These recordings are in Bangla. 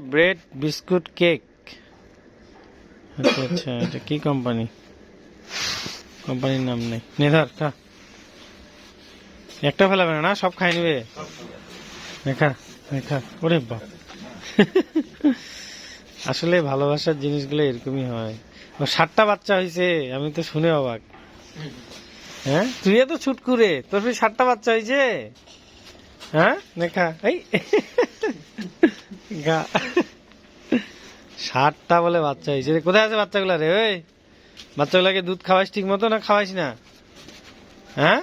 Bread, biscuit, cake. আচ্ছা আচ্ছা এটা কি কোম্পানি? কোম্পানির নাম নেই। নেধার, খা। একটা ফেলাবে না সব খাই নেবে? দেখা দেখা ওরে বাপ। আসলে ভালোবাসার জিনিসগুলো এরকমই হয়। ও, সাতটা বাচ্চা হয়েছে আমি তো শুনে অবাক। হ্যাঁ? তুই তো ছুটকুরে, তোর সাতটা বাচ্চা হয়েছে হ্যাঁ? দেখা এই। গা। ষাটটা বলে বাচ্চা হয়েছে। কোথায় আছে বাচ্চাগুলা রে? ওই বাচ্চাগুলাকে দুধ খাওয়াইস ঠিক মতো না খাওয়াইস না? হ্যাঁ?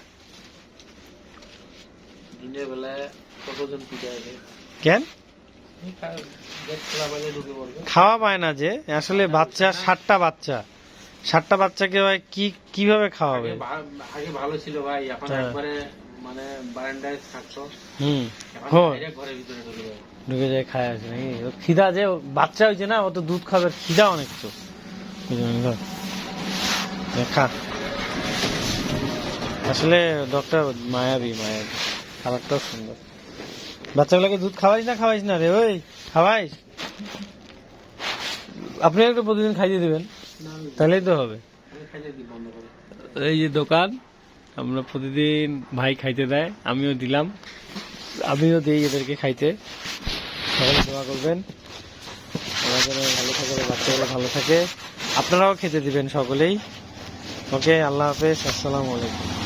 কেন? খাওয়া পায় না যে। আসলে বাচ্চা ষাটটা বাচ্চা। ষাটটা বাচ্চাকে ভাই কি কীভাবে খাওয়াবে? আগে ভালো ছিল ভাই। এখন হ্যাঁ। একবারে মানে বারান্দায় থাকতো হুম। ঘরের ভিতরে ঢুকে যায় ঢুকে যায় খায় আছে নাকি? খিদা যে বাচ্চা হয়েছে না ও তো দুধ খাবে খিদা অনেক তো। খা। আসলে ডক্টর মায়াবী মায়াবী। খাবারটাও সুন্দর। বাচ্চাগুলোকে দুধ খাওয়াইস না খাওয়াইস না রে ওই খাওয়াইস? আপনি একটু প্রতিদিন খাইয়ে দিবেন। তাহলেই তো হবে। এই যে দোকান। আমরা প্রতিদিন ভাই খাইতে দেয়, আমিও দিলাম। আমিও দিই এদেরকে খাইতে। সবাই দোয়া করবেন। ওরা যেন ভালো থাকে, বাচ্চাগুলো ভালো থাকে। আপনারাও খেতে দিবেন সকলেই। ওকে, আল্লাহ হাফেজ, আসসালামু আলাইকুম।